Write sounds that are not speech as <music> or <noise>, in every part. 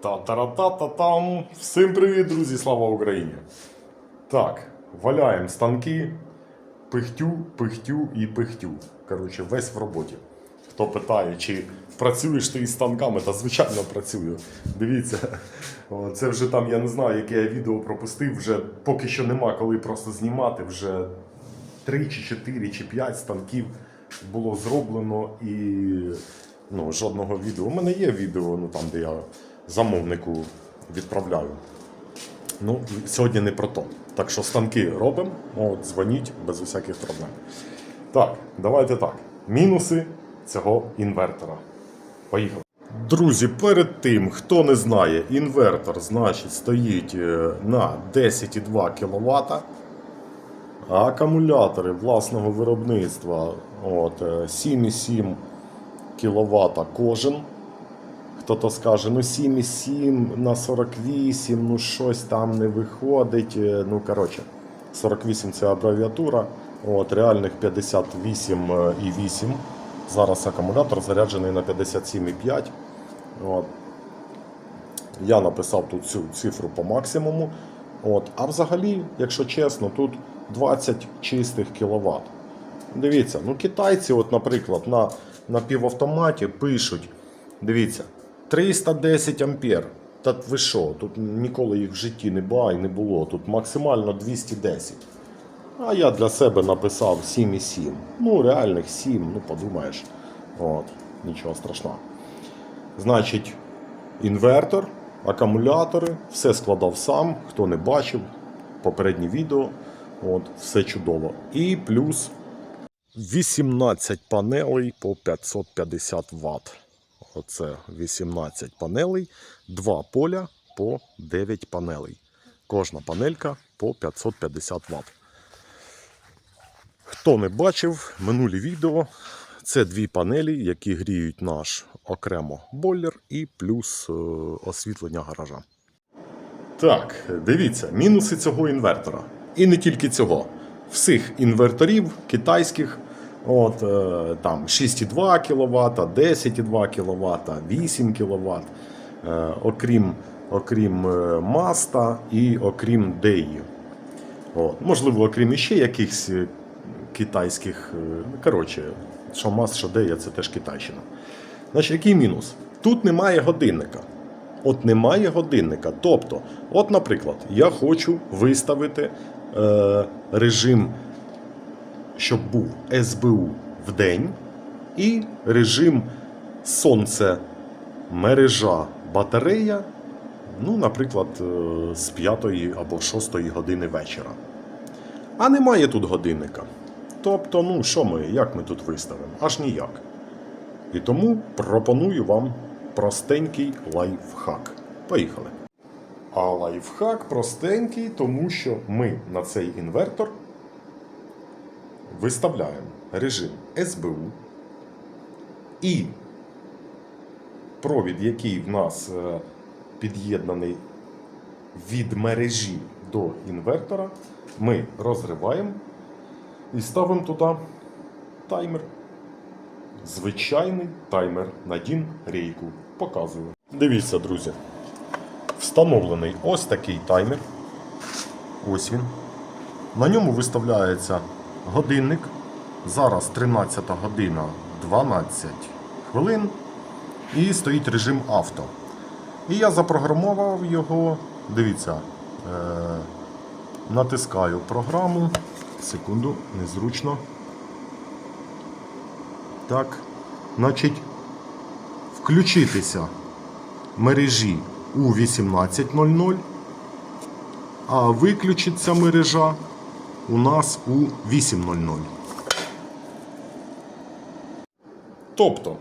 Та-та-ра-та-та-там! Всім привіт, друзі! Слава Україні! Так, валяємо станки, пихтю, пихтю і пихтю. Коротше, весь в роботі. Хто питає, чи працюєш ти із станками, та звичайно працюю. Дивіться, <laughs> це вже там, я не знаю, яке я відео пропустив, вже поки що нема коли просто знімати. Вже 3 чи 4 чи 5 станків було зроблено і ну, жодного відео. У мене є відео, ну там, де я замовнику відправляю. Ну, сьогодні не про то. Так що станки робимо, от, дзвоніть без усяких проблем. Так, давайте так. Мінуси цього інвертора. Поїхали. Друзі, перед тим, хто не знає, інвертор значить, стоїть е, на 10,2 кВт. Акумулятори власного виробництва от, е, 7,7 кВт кожен. Хто-то скаже, ну 7,7 на 48, ну щось там не виходить. Е, Ну, коротше, 48 це абревіатура, от, реальних 58,8. Зараз акумулятор заряджений на 57,5. От. Я написав тут цю цифру по максимуму. От. А взагалі, якщо чесно, тут 20 чистих кВт. Дивіться, ну китайці, от, наприклад, на, на півавтоматі пишуть, дивіться, 310 ампер. Та ви що, тут ніколи їх в житті не бай, не було. Тут максимально 210. А я для себе написав 7,7. Ну, реальних 7, ну подумаєш. От, нічого страшного. Значить, інвертор, акумулятори, все складав сам, хто не бачив, попереднє відео. От, все чудово. І плюс 18 панелей по 550 Вт. Оце 18 панелей, 2 поля по 9 панелей. Кожна панелька по 550 Вт. Хто не бачив минулі відео, це дві панелі, які гріють наш окремо бойлер і плюс е, освітлення гаража. Так, дивіться, мінуси цього інвертора. І не тільки цього. Всіх інверторів китайських, от, е, там 6,2 кВт, 10,2 кВт, 8 кВт, окрім, окрім е, маста і окрім деї. От. Можливо, окрім іще якихось е, китайських. Коротше, що маст, що дея, це теж Китайщина. Значить, який мінус? Тут немає годинника. От немає годинника. Тобто, от, наприклад, я хочу виставити е, режим, щоб був СБУ в день, і режим сонце, мережа, батарея, ну, наприклад, е, з 5 або 6 години вечора. А немає тут годинника. Тобто, ну що ми, як ми тут виставимо? Аж ніяк. І тому пропоную вам простенький лайфхак. Поїхали. А лайфхак простенький, тому що ми на цей інвертор виставляємо режим СБУ і провід, який в нас е, під'єднаний від мережі до інвертора, ми розриваємо і ставимо туди таймер. Звичайний таймер на DIN рейку. Показую. Дивіться, друзі. Встановлений ось такий таймер. Ось він. На ньому виставляється годинник. Зараз 13 година 12 хвилин. І стоїть режим авто. І я запрограмував його. Дивіться, е- натискаю програму. Секунду, незручно. Так. Значить, включитися мережі у 18.00, а виключиться мережа у нас у 8.00. Тобто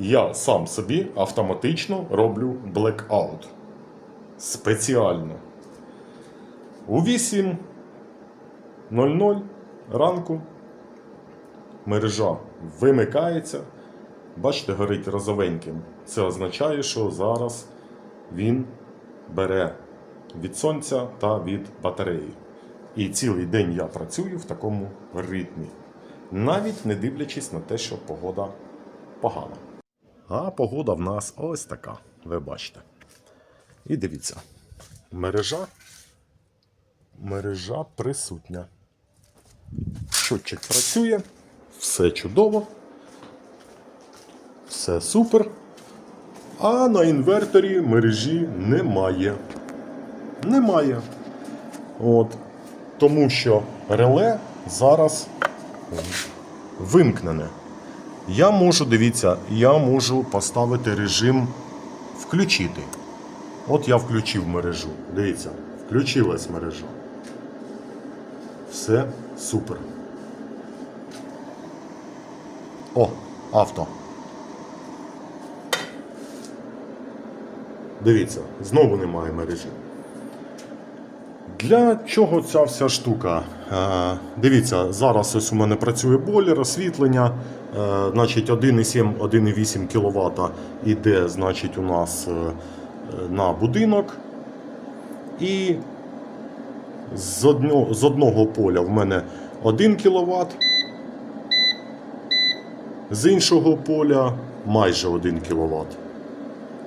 я сам собі автоматично роблю blackout. Спеціально. У 8.00 ранку мережа вимикається. Бачите, горить розовеньким. Це означає, що зараз він бере від сонця та від батареї. І цілий день я працюю в такому ритмі, навіть не дивлячись на те, що погода погана. А погода в нас ось така, ви бачите. І дивіться, мережа, мережа присутня. Щотчик працює, все чудово, все супер. А на інверторі мережі немає. Немає. От. Тому що реле зараз вимкнене. Я можу, дивіться, я можу поставити режим включити. От я включив мережу. Дивіться, включилась мережа. Все супер. О, авто. Дивіться, знову немає мережі. Для чого ця вся штука? Е, дивіться, зараз ось у мене працює бойлер, освітлення. Е, значить, 1,7, 1,8 кВт іде значить, у нас е, на будинок. І з одного, з одного поля в мене 1 кВт, з іншого поля майже 1 кВт.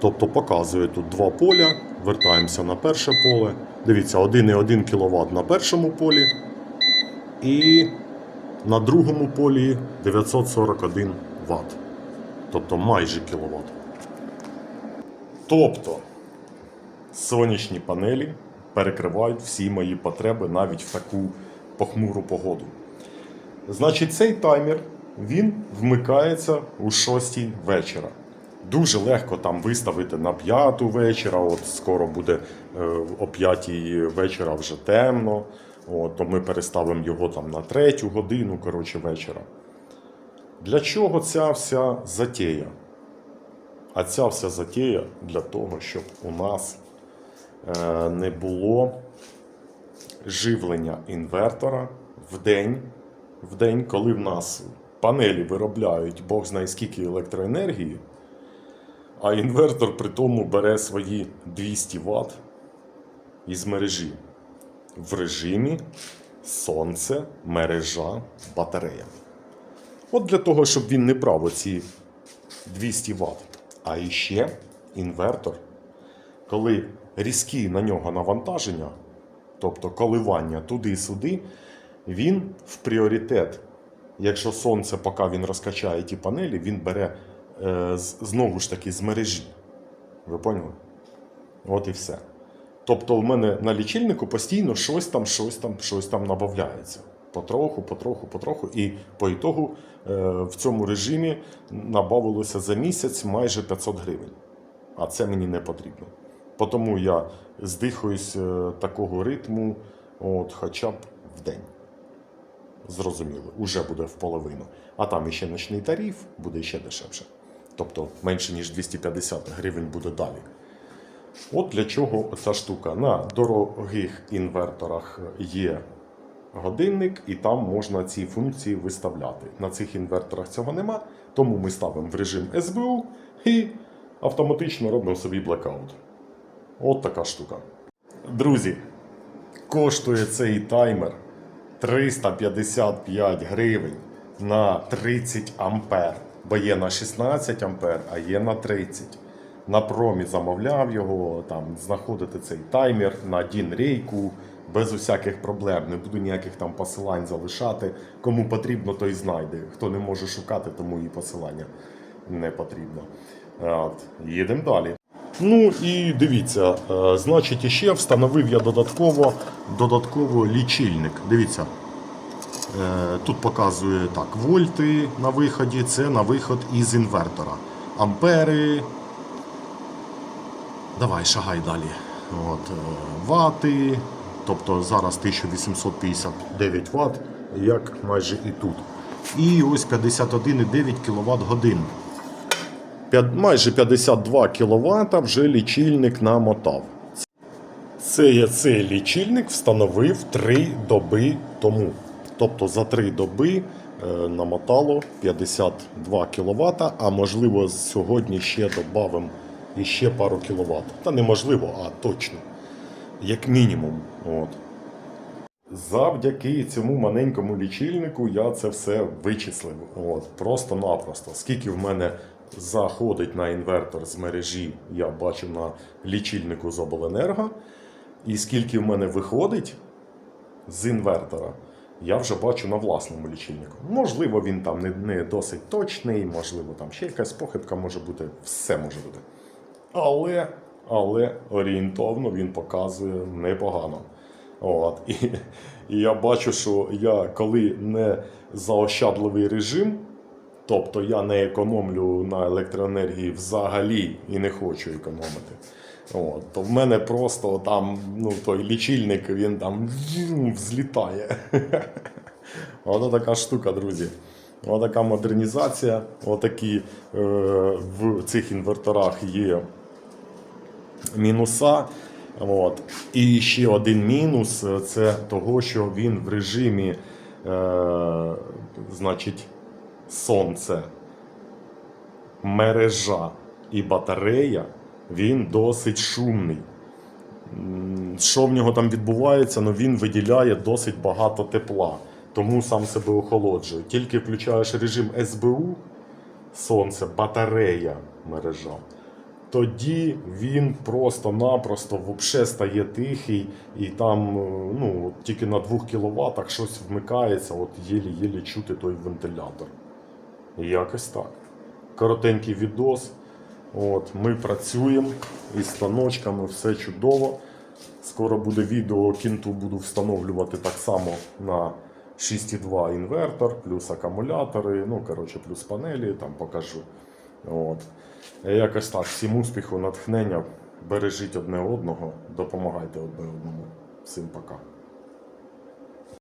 Тобто показує тут два поля. Вертаємося на перше поле. Дивіться, 1,1 кВт на першому полі. І на другому полі 941 Вт. Тобто майже кВт. Тобто сонячні панелі перекривають всі мої потреби навіть в таку похмуру погоду. Значить, цей таймер він вмикається у 6 вечора. Дуже легко там виставити на 5 вечора. От скоро буде е, о 5 вечора вже темно. От, то ми переставимо його там на 3 годину коротше, вечора. Для чого ця вся затея? А ця вся затея для того, щоб у нас е, не було живлення інвертора в день, в день, коли в нас панелі виробляють Бог знає скільки електроенергії, а інвертор при тому бере свої 200 Вт із мережі в режимі сонце, мережа, батарея. От для того, щоб він не брав оці 200 Вт. А іще інвертор, коли різкі на нього навантаження, тобто коливання туди-сюди, він в пріоритет. Якщо сонце, поки він розкачає ті панелі, він бере знову ж таки з мережі. Ви поняли? От і все. Тобто, в мене на лічильнику постійно щось там, щось там, щось там набавляється. Потроху, потроху, потроху. І по ітогу е, в цьому режимі набавилося за місяць майже 500 гривень. А це мені не потрібно. Тому я здихаюсь е, такого ритму от, хоча б в день. Зрозуміло, уже буде в половину. А там іще ночний тариф буде ще дешевше. Тобто менше ніж 250 гривень буде далі. От для чого ця штука. На дорогих інверторах є годинник, і там можна ці функції виставляти. На цих інверторах цього нема, тому ми ставимо в режим СБУ і автоматично робимо собі блекаут. От така штука. Друзі, коштує цей таймер 355 гривень на 30 ампер. Бо є на 16 ампер, а є на 30. На промі замовляв його, там знаходити цей таймер на Дін рейку без усяких проблем. Не буду ніяких там посилань залишати. Кому потрібно, той знайде. Хто не може шукати, тому і посилання не потрібно. От. Їдемо далі. Ну і дивіться, е, значить, іще встановив я додатково, додатково лічильник. Дивіться. Е, Тут показує так, вольти на виході, це на виход із інвертора. Ампери. Давай, шагай далі. От, е, вати. Тобто зараз 1859 Вт, як майже і тут. І ось 51,9 кВт годин. Майже 52 кВт вже лічильник намотав. Це я цей лічильник встановив 3 доби тому. Тобто за 3 доби е, намотало 52 кВт, а можливо сьогодні ще додамо іще пару кВт. Та неможливо, а точно. Як мінімум. От. Завдяки цьому маленькому лічильнику я це все вичислив. От, просто-напросто. Скільки в мене заходить на інвертор з мережі, я бачу на лічильнику з обленерго. І скільки в мене виходить з інвертора, я вже бачу на власному лічильнику. Можливо, він там не, не досить точний, можливо, там ще якась похибка може бути, все може бути. Але, але орієнтовно він показує непогано. От. І, і я бачу, що я коли не заощадливий режим, тобто я не економлю на електроенергії взагалі і не хочу економити. От, то в мене просто там ну, той лічильник він там взлітає. <laughs> Ось така штука, друзі. Ось така модернізація. Отакі е, в цих інверторах є мінуса. От. І ще один мінус е, це того, що він в режимі е, значить, сонце, мережа і батарея, він досить шумний. Що в нього там відбувається, ну він виділяє досить багато тепла, тому сам себе охолоджує. Тільки включаєш режим СБУ, сонце, батарея, мережа тоді він просто-напросто вообще стає тихий, і там ну, тільки на 2 кВт щось вмикається, от єлі-єлі чути той вентилятор. Якось так. Коротенький відос. От, ми працюємо із станочками, все чудово. Скоро буде відео, кінту буду встановлювати так само на 6,2 інвертор, плюс акумулятори, ну, коротше, плюс панелі, там покажу. От. Е, Якось так. Всім успіху, натхнення. Бережіть одне одного, допомагайте одне одному. Всім пока.